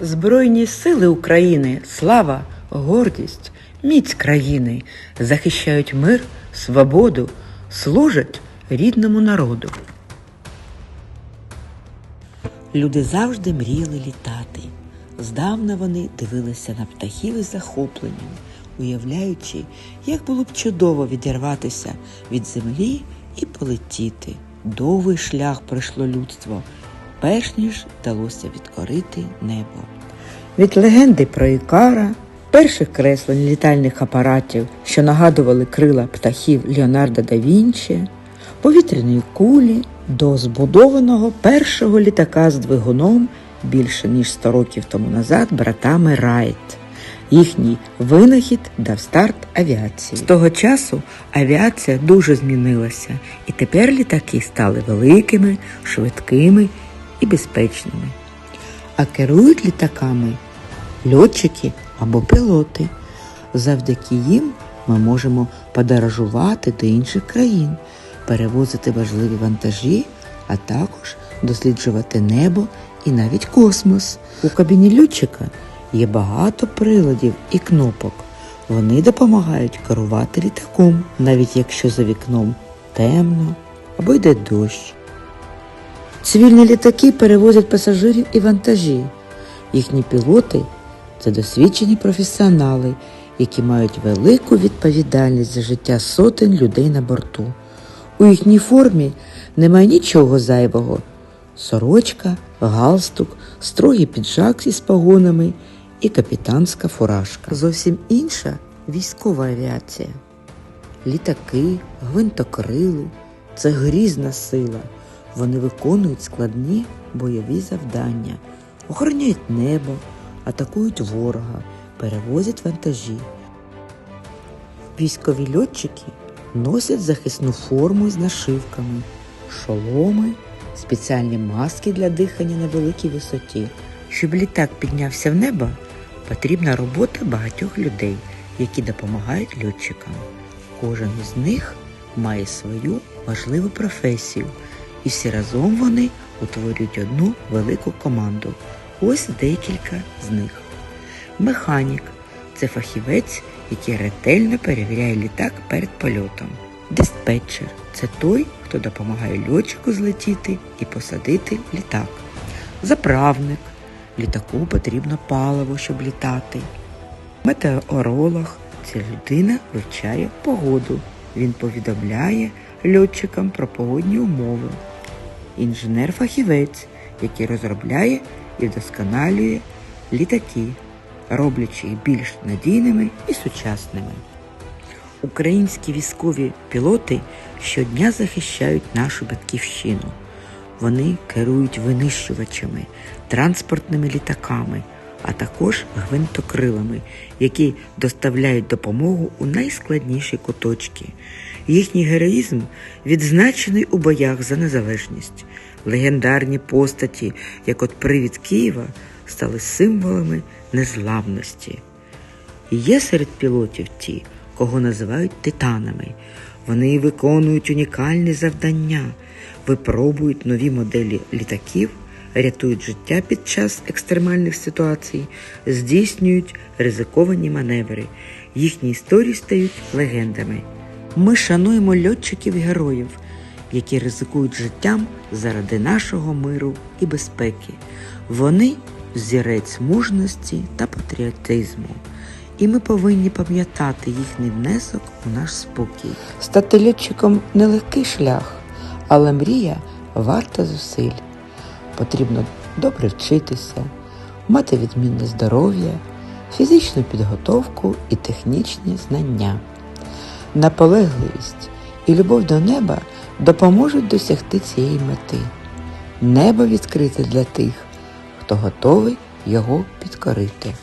Збройні сили України, слава, гордість, міць країни захищають мир, свободу, служать рідному народу. Люди завжди мріяли літати. Здавна вони дивилися на птахів із захопленням, уявляючи, як було б чудово відірватися від землі і полетіти. Довгий шлях пройшло людство, перш ніж вдалося відкорити небо. Від легенди про Ікара, перших креслень літальних апаратів, що нагадували крила птахів Леонардо да Вінчі, повітряної кулі до збудованого першого літака з двигуном більше ніж 100 років тому назад братами Райт. Їхній винахід дав старт авіації. З того часу авіація дуже змінилася, і тепер літаки стали великими, швидкими і безпечними. А керують літаками льотчики або пілоти. Завдяки їм ми можемо подорожувати до інших країн, перевозити важливі вантажі, а також досліджувати небо і навіть космос. У кабіні льотчика є багато приладів і кнопок. Вони допомагають керувати літаком, навіть якщо за вікном темно або йде дощ. Цивільні літаки перевозять пасажирів і вантажі. Їхні пілоти це досвідчені професіонали, які мають велику відповідальність за життя сотень людей на борту. У їхній формі немає нічого зайвого. Сорочка, галстук, строгий піджак із погонами і капітанська фуражка. Зовсім інша військова авіація. Літаки, гвинтокрили це грізна сила. Вони виконують складні бойові завдання, охороняють небо, атакують ворога, перевозять вантажі. Військові льотчики носять захисну форму з нашивками, шоломи, спеціальні маски для дихання на великій висоті. Щоб літак піднявся в небо, потрібна робота багатьох людей, які допомагають льотчикам. Кожен із них має свою важливу професію, і всі разом вони утворюють одну велику команду. Ось декілька з них. Механік це фахівець, який ретельно перевіряє літак перед польотом. Диспетчер це той, хто допомагає льотчику злетіти і посадити літак. Заправник літаку потрібно паливо, щоб літати. Метеоролог це людина вивчає погоду. Він повідомляє льотчикам про погодні умови. Інженер-фахівець, який розробляє і вдосконалює літаки, роблячи їх більш надійними і сучасними. Українські військові пілоти щодня захищають нашу батьківщину. Вони керують винищувачами, транспортними літаками, а також гвинтокрилами, які доставляють допомогу у найскладніші куточки. Їхній героїзм відзначений у боях за незалежність. Легендарні постаті, як от привід Києва, стали символами незламності. Є серед пілотів ті, кого називають титанами. Вони виконують унікальні завдання, випробують нові моделі літаків, рятують життя під час екстремальних ситуацій, здійснюють ризиковані маневри. Їхні історії стають легендами. Ми шануємо льотчиків героїв, які ризикують життям заради нашого миру і безпеки. Вони зірець мужності та патріотизму. І ми повинні пам'ятати їхній внесок у наш спокій. Стати льотчиком нелегкий шлях, але мрія варта зусиль. Потрібно добре вчитися, мати відмінне здоров'я, фізичну підготовку і технічні знання. Наполегливість і любов до неба допоможуть досягти цієї мети. Небо відкрите для тих, хто готовий його підкорити.